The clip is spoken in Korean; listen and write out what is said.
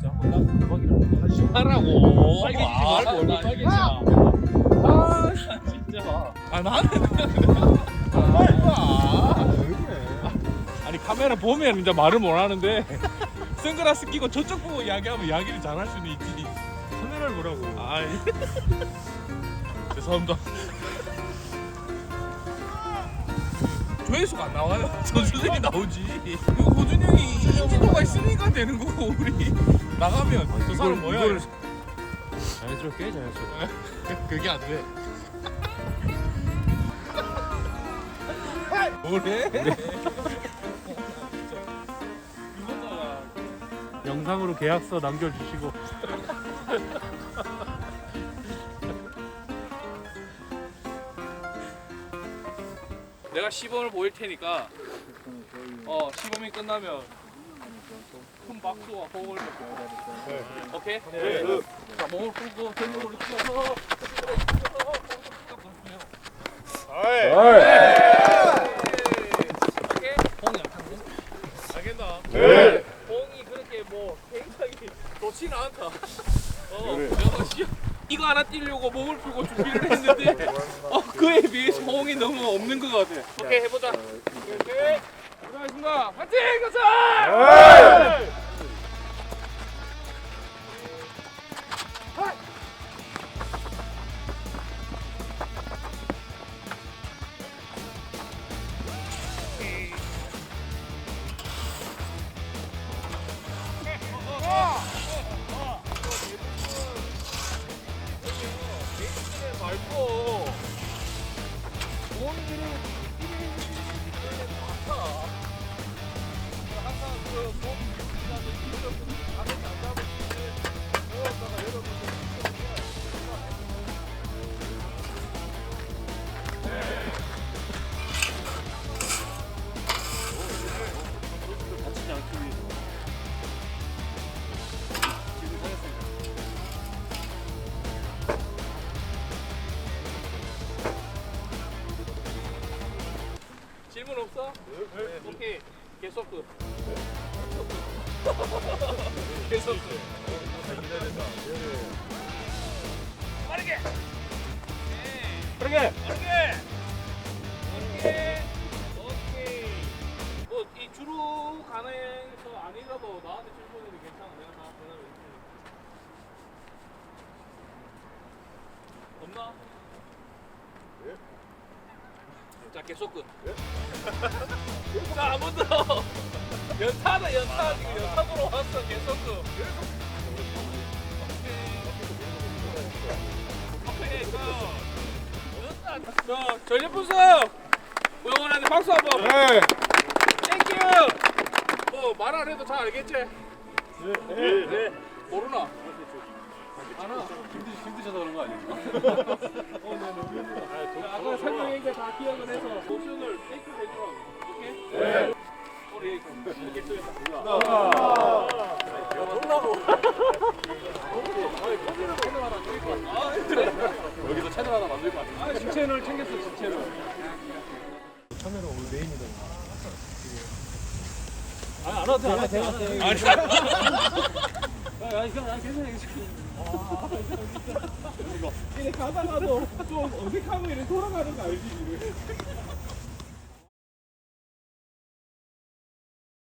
진짜 한번 나 대박이라고 하지 하라고. 빨개지지 아, 말고 얼굴 빨개지지 진짜. 마 아, 진짜. 아, 나는. 아, 아니, 카메라 보면 이제 말을 못 하는데, 선글라스 끼고 저쪽 보고 이야기하면 이야기를 잘 할 수는 있지. 카메라를 보라고 아, 죄송합니다. 조회수가 안 나와요. 전수들이 나오지. 이거 호준이 형이 인지도가 있으니까 되는 거고, 우리. 나가면 저 사람 뭐야? 이거를 자연스럽게 해, 자연스럽게 그게 안 돼. 뭐래? 영상으로 계약서 남겨주시고 내가 시범을 보일 테니까 어 시범이 끝나면 큰 박수와 호응을 받고 오케이? 네. 자 몸을 풀고 등으로 뛰어서 오케이? 호응이 안 타네? 알겠나? 네 호응이 그렇게 뭐 굉장히 좋지는 않다 어 내가 시 이거 하나 뛰려고 몸을 풀고 준비를 했는데 어, 그에 비해서 호응이 너무 없는 것 같아. 오케이 해보자. 질문 없어? 네. 오케이. 계속 그. 계속 그. 빠르게. 빠르게 빠르게. 오케이. 오케이. 뭐이 주로 가능해서 아니라도 나한테 질문해도 괜찮아. 내가 다 대답해 줄게. 없나? 자 계속 끝. 자 한 번 더. 연타다 연타 지금 연타 들어왔어 계속 끝. 오케이 오케이 끝. 자 전력 분석. 우영원한테 박수 한번. 네 땡큐. 뭐말 안 해도 잘 알겠지? 네, 네. 모르나? 알아. 힘드, 힘드셔서 그런 거 아니에요? 어, 네, 너무 힘들어. 아까 설명했는데 다 기억을 해서 모션을 테이크 해주라고. 오케이? 네. 우리 이렇게 쓰겠다. 여기서 채널 하나 만들 것 같아요 아, 진채널 챙겼어, 진채널. 카메라 오늘 메인이다 아니 안 와도 돼, 안 와도 돼, 아, 그냥 난 괜찮아, 괜찮아. 이래 가다가도 좀 어색하면 이래 돌아가는 거 알지, 이래.